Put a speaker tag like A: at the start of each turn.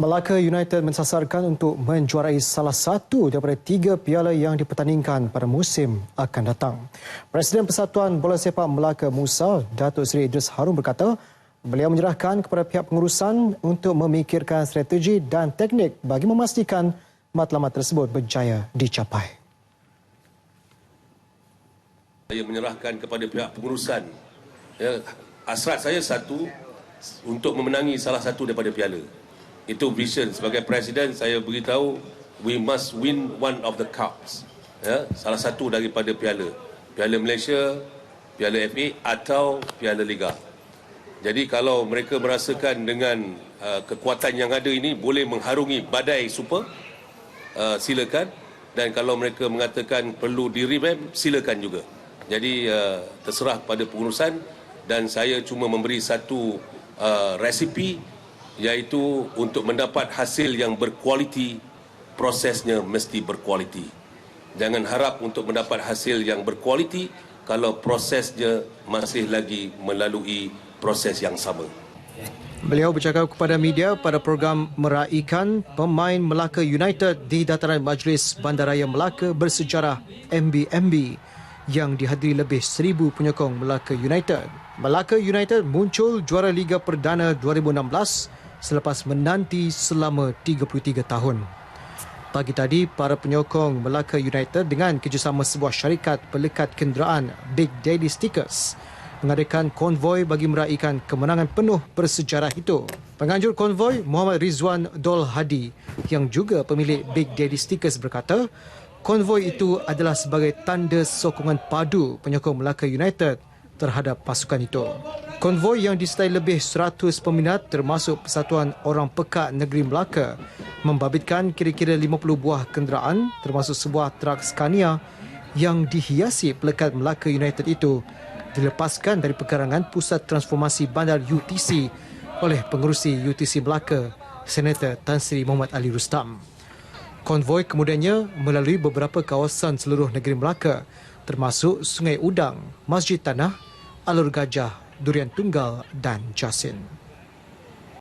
A: Melaka United mensasarkan untuk menjuarai salah satu daripada tiga piala yang dipertandingkan pada musim akan datang. Presiden Persatuan Bola Sepak Melaka Musa, Datuk Seri Idris Harun berkata, beliau menyerahkan kepada pihak pengurusan untuk memikirkan strategi dan teknik bagi memastikan matlamat tersebut berjaya dicapai.
B: Saya menyerahkan kepada pihak pengurusan. Ya, asrat saya satu untuk memenangi salah satu daripada piala. Itu vision sebagai presiden saya beritahu we must win one of the cups. Ya, salah satu daripada piala. Piala Malaysia, Piala FA atau Piala Liga. Jadi kalau mereka merasakan dengan uh, kekuatan yang ada ini boleh mengharungi badai super, uh, silakan. Dan kalau mereka mengatakan perlu di revamp, silakan juga. Jadi uh, terserah pada pengurusan dan saya cuma memberi satu uh, resipi iaitu untuk mendapat hasil yang berkualiti prosesnya mesti berkualiti. Jangan harap untuk mendapat hasil yang berkualiti kalau prosesnya masih lagi melalui proses yang sama.
A: Beliau bercakap kepada media pada program meraikan pemain Melaka United di dataran Majlis Bandaraya Melaka bersejarah MBMB yang dihadiri lebih seribu penyokong Melaka United. Melaka United muncul juara Liga Perdana 2016 selepas menanti selama 33 tahun. Pagi tadi, para penyokong Melaka United dengan kerjasama sebuah syarikat pelekat kenderaan Big Daddy Stickers mengadakan konvoi bagi meraihkan kemenangan penuh bersejarah itu. Penganjur konvoi Muhammad Rizwan Dol Hadi yang juga pemilik Big Daddy Stickers berkata, Konvoi itu adalah sebagai tanda sokongan padu penyokong Melaka United terhadap pasukan itu. Konvoi yang disertai lebih 100 peminat termasuk Persatuan Orang Pekat Negeri Melaka membabitkan kira-kira 50 buah kenderaan termasuk sebuah trak Scania yang dihiasi pelekat Melaka United itu dilepaskan dari pekarangan Pusat Transformasi Bandar UTC oleh pengerusi UTC Melaka, Senator Tan Sri Muhammad Ali Rustam. Konvoi kemudiannya melalui beberapa kawasan seluruh negeri Melaka termasuk Sungai Udang, Masjid Tanah, Alur Gajah, Durian Tunggal dan Jasin.